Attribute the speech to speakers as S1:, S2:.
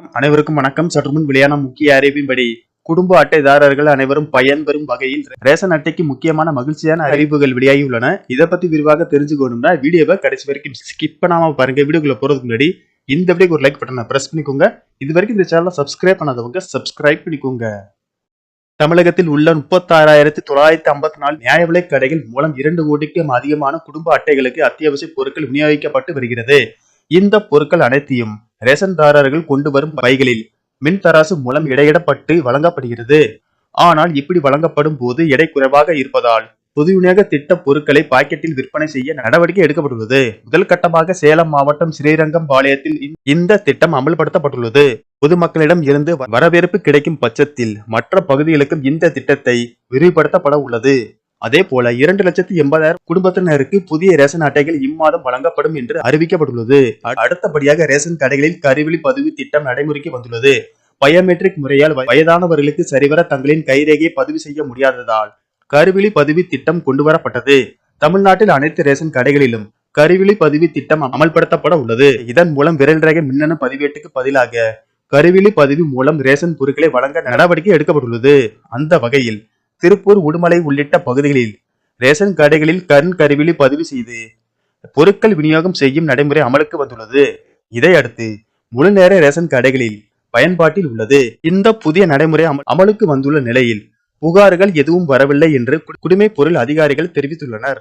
S1: அனைவருக்கும் வணக்கம். சற்று முன் வெளியான முக்கிய அறிவின்படி குடும்ப அட்டைதாரர்கள் அனைவரும் பயன்பெறும் வகையில் ரேஷன் அட்டைக்கு முக்கியமான மகிழ்ச்சியான அறிவிப்புகள் வெளியாகியுள்ளன. இதை பத்தி விரிவாக தெரிஞ்சுக்கணும்னா வீடியோவை கடைசி வரைக்கும் ஸ்கிப் பண்ணாம பாருங்க. வீடியோக்குள்ள போறதுக்கு முன்னாடி இந்த வீடியோக்கு ஒரு லைக் பட்டனை பிரஸ் பண்ணிக்கோங்க. இது வரைக்கும் இந்த சேனலை சப்ஸ்கிரைப் பண்ணாதவங்க சப்ஸ்கிரைப் பண்ணிக்கோங்க. தமிழகத்தில் உள்ள முப்பத்தாறாயிரத்தி தொள்ளாயிரத்தி ஐம்பத்தி நாலு நியாய விலை கடைகள் மூலம் இரண்டு கோடிக்கும் அதிகமான குடும்ப அட்டைகளுக்கு அத்தியாவசிய பொருட்கள் விநியோகிக்கப்பட்டு வருகிறது. இந்த பொருட்கள் அனைத்தையும் ரேஷன்தாரர்கள் கொண்டு வரும் பைகளில் மின்தராசு மூலம் எடையிடப்பட்டு வழங்கப்படுகிறது. ஆனால் இப்படி வழங்கப்படும் போது எடை குறைவாக இருப்பதால் பொது விநியோக திட்ட பொருட்களை பாக்கெட்டில் விற்பனை செய்ய நடவடிக்கை எடுக்கப்பட்டுள்ளது. முதல் கட்டமாக சேலம் மாவட்டம் ஸ்ரீரங்கம் பாளையத்தில் இந்த திட்டம் அமல்படுத்தப்பட்டுள்ளது. பொதுமக்களிடம் இருந்து வரவேற்பு கிடைக்கும் பட்சத்தில் மற்ற பகுதிகளுக்கும் இந்த திட்டத்தை விரிவுபடுத்தப்பட உள்ளது. அதே போல இரண்டு லட்சத்தி எண்பதாயிரம் குடும்பத்தினருக்கு புதிய ரேஷன் அட்டைகள் இம்மாதம் வழங்கப்படும் என்று அறிவிக்கப்பட்டுள்ளது. அடுத்தபடியாக ரேஷன் கடைகளில் கருவிழி பதிவு திட்டம் நடைமுறைக்கு வந்துள்ளது. பயோமெட்ரிக் முறையால் வயதானவர்களுக்கு சரிவர தங்களின் கைரேகையை பதிவு செய்ய முடியாததால் கருவிழி பதிவு திட்டம் கொண்டுவரப்பட்டது. தமிழ்நாட்டில் அனைத்து ரேஷன் கடைகளிலும் கருவிழி பதிவு திட்டம் அமல்படுத்தப்பட உள்ளது. இதன் மூலம் விரல் ரேகை மின்னணு பதிவேட்டுக்கு பதிலாக கருவிழி பதிவு மூலம் ரேஷன் பொருட்களை வழங்க நடவடிக்கை எடுக்கப்பட்டுள்ளது. அந்த வகையில் திருப்பூர் உடுமலை உள்ளிட்ட பகுதிகளில் ரேஷன் கடைகளில் கண் கருவிழி பதிவு செய்து பொருட்கள் விநியோகம் செய்யும் நடைமுறை அமலுக்கு வந்துள்ளது. இதையடுத்து முழு நேர ரேஷன் கடைகளில் பயன்பாட்டில் உள்ளது. இந்த புதிய நடைமுறை அம- அமலுக்கு வந்துள்ள நிலையில் புகார்கள் எதுவும் வரவில்லை என்று குடிமைப் பொருள் அதிகாரிகள் தெரிவித்துள்ளனர்.